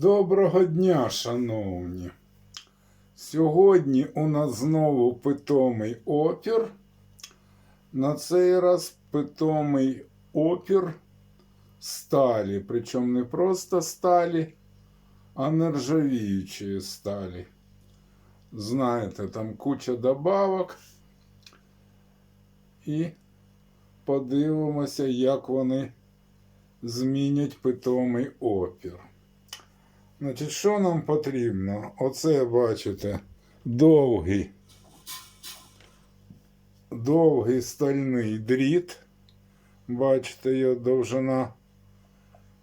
Доброго дня, шановні. Сьогодні у нас знову питомий опір. На цей раз питомий опір сталі. Причому не просто сталі, а нержавіючої сталі. Знаєте, там куча добавок. І подивимося, як вони змінять питомий опір. Значить, що нам потрібно? Оце, бачите, довгий, довгий стальний дріт. Бачите, його довжина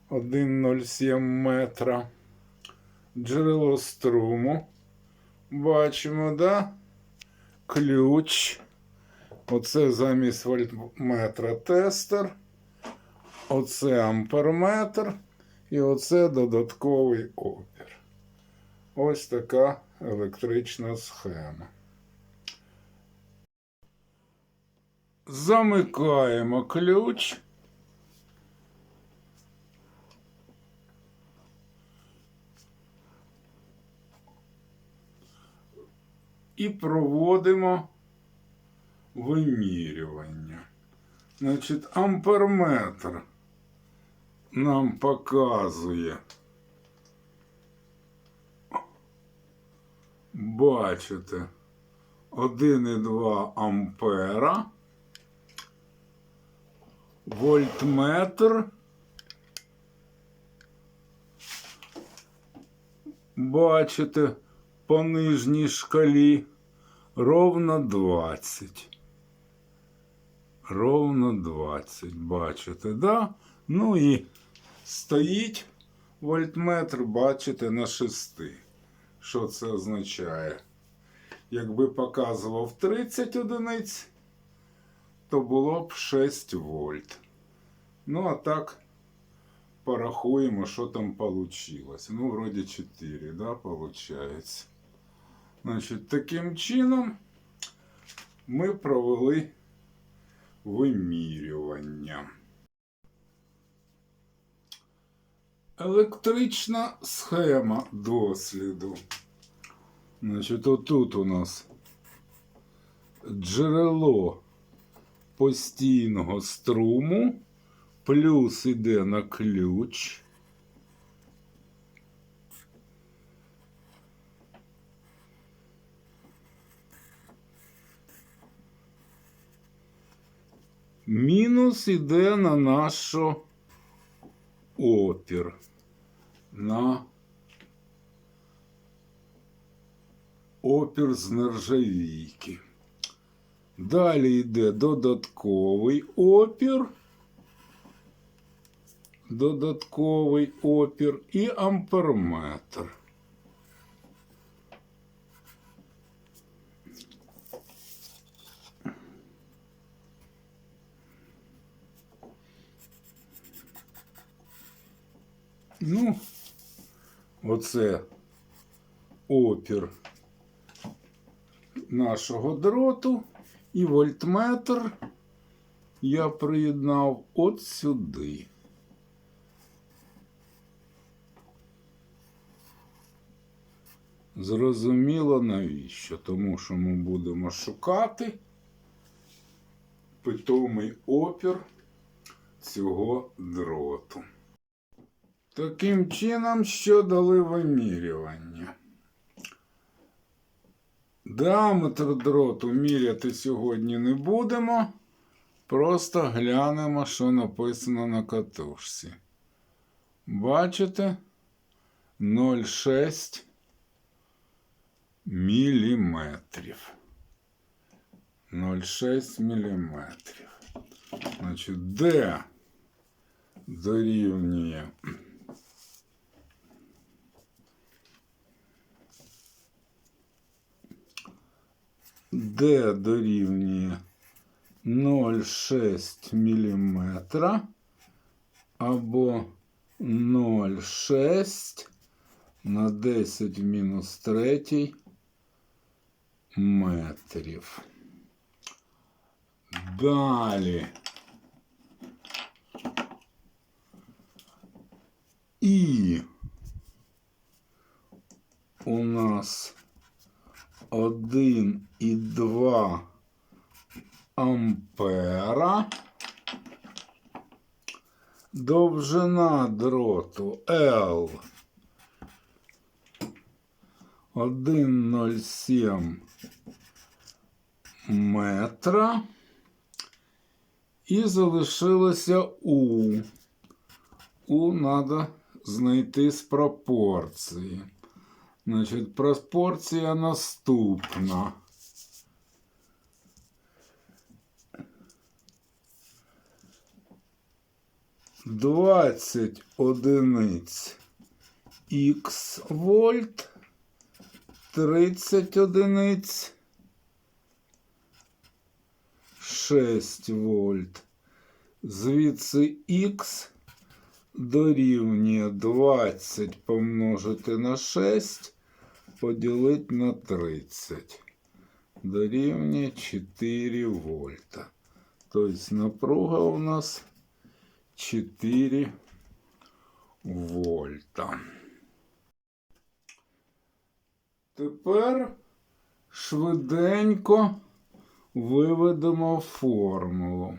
1,07 метра. Джерело струму. Бачимо, да? Ключ. Оце замість вольтметра тестер. Оце амперметр. І оце додатковий опір. Ось така електрична схема. Замикаємо ключ. І проводимо вимірювання. Значить, амперметр нам показує. Бачите, 1,2 ампера. Вольтметр. Бачите, по нижній шкалі ровно 20. Ровно 20, бачите, да? Ну і стоїть вольтметр, бачите, на 6. Що це означає? Якби показував 30 одиниць, то було б 6 вольт. Ну, а так порахуємо, що там получилось. Ну, вроді 4, да, получається. Значить, таким чином ми провели вимірювання. Електрична схема досліду. Значить, отут у нас джерело постійного струму, плюс іде на ключ. Мінус іде на нашу опір на опір з нержавійки. Далі йде додатковий опір, додатковий опір і амперметр. Ну, оце опір нашого дроту і вольтметр я приєднав от сюди. Зрозуміло навіщо? Тому що ми будемо шукати питомий опір цього дроту. Таким чином, що дали вимірювання. Діаметр дроту міряти сьогодні не будемо. Просто глянемо, що написано на катушці. Бачите? 0,6 міліметрів. 0,6 міліметрів. Значить, де дорівнює D дорівнює 0,6 мм або 0,6 на 10 в мінус 3 метрів. Далі. І нас 1,2 ампера. Довжина дроту L 1,07 метра. І залишилося У. У треба знайти з пропорції. Значить, пропорція наступна. Двадцять одиниць х вольт, тридцять одиниць 6 вольт. Звідси х дорівнює 20 помножити на 6, поділити на 30. Дорівнює 4 вольта. Тобто напруга у нас 4 вольта. Тепер швиденько виведемо формулу.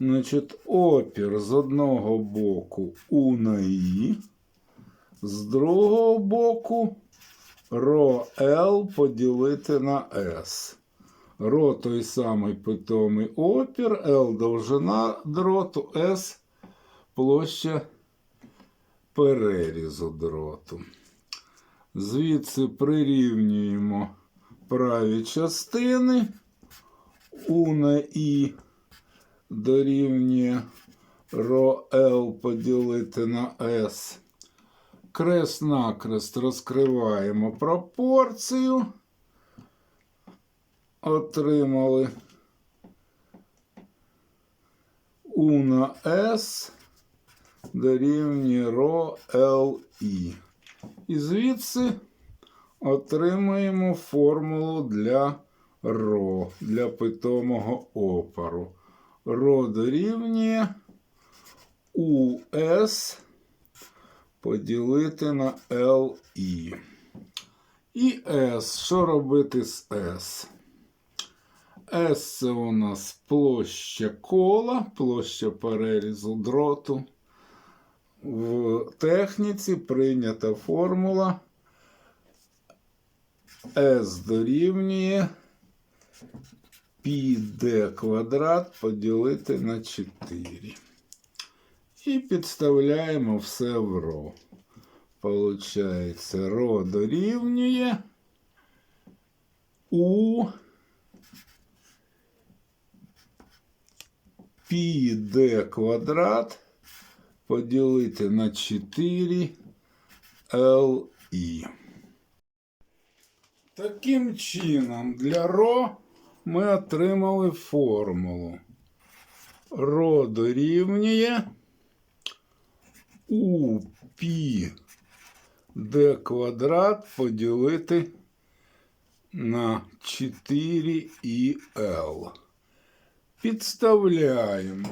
Значить, опір з одного боку У на І, з другого боку ро Л поділити на С. Ро той самий питомий опір, Л довжина дроту, С площа перерізу дроту. Звідси прирівнюємо праві частини У на І дорівнює ро Л поділити на С. Крест-накрест розкриваємо пропорцію. Отримали У на С дорівнює ро Л І. Звідси отримаємо формулу для ро, для питомого опору. Ро дорівнює УС поділити на ЛІ. І С. Що робити з С? Це у нас площа кола, площа перерізу дроту. В техніці прийнята формула S дорівнює πd квадрат поділити на 4. І підставляємо все в ро. Получається, ро дорівнює у πd квадрат поділити на 4 LI. Таким чином, для ро ми отримали формулу. Ро дорівнює у пі d квадрат поділити на 4 і L. Підставляємо.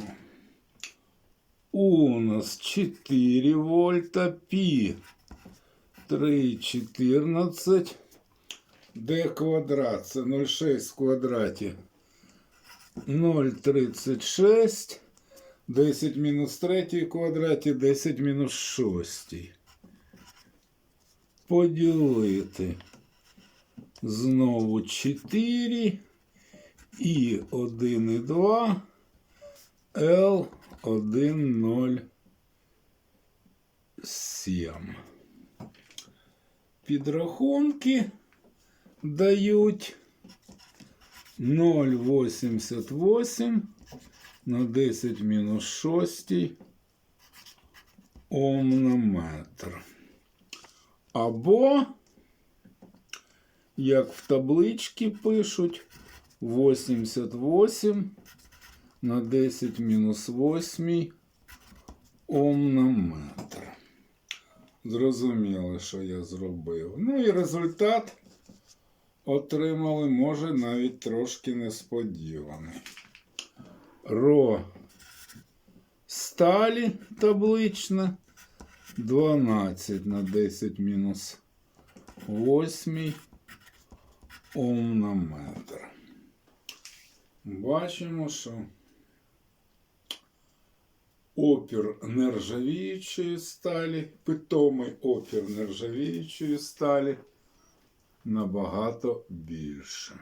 У нас 4 вольта, пі 3,14 d квадрат це 0,6 в квадраті. 0,36. 10 мінус 3 в квадраті, 10 мінус 6. Поділити. Знову 4 і 1 і 2. L 1,07. Підрахунки дають 0,88 на 10 мінус 6 Ом. Або, як в табличці пишуть, 88 на 10 мінус 8 Ом на метр. Зрозуміло, що я зробив. Ну і результат отримали, може, навіть трошки несподіваний. Ро сталі таблична 12 на 10 мінус восьмий Ом на метр. Бачимо, що опір нержавіючої сталі, питомий опір нержавіючої сталі набагато більше.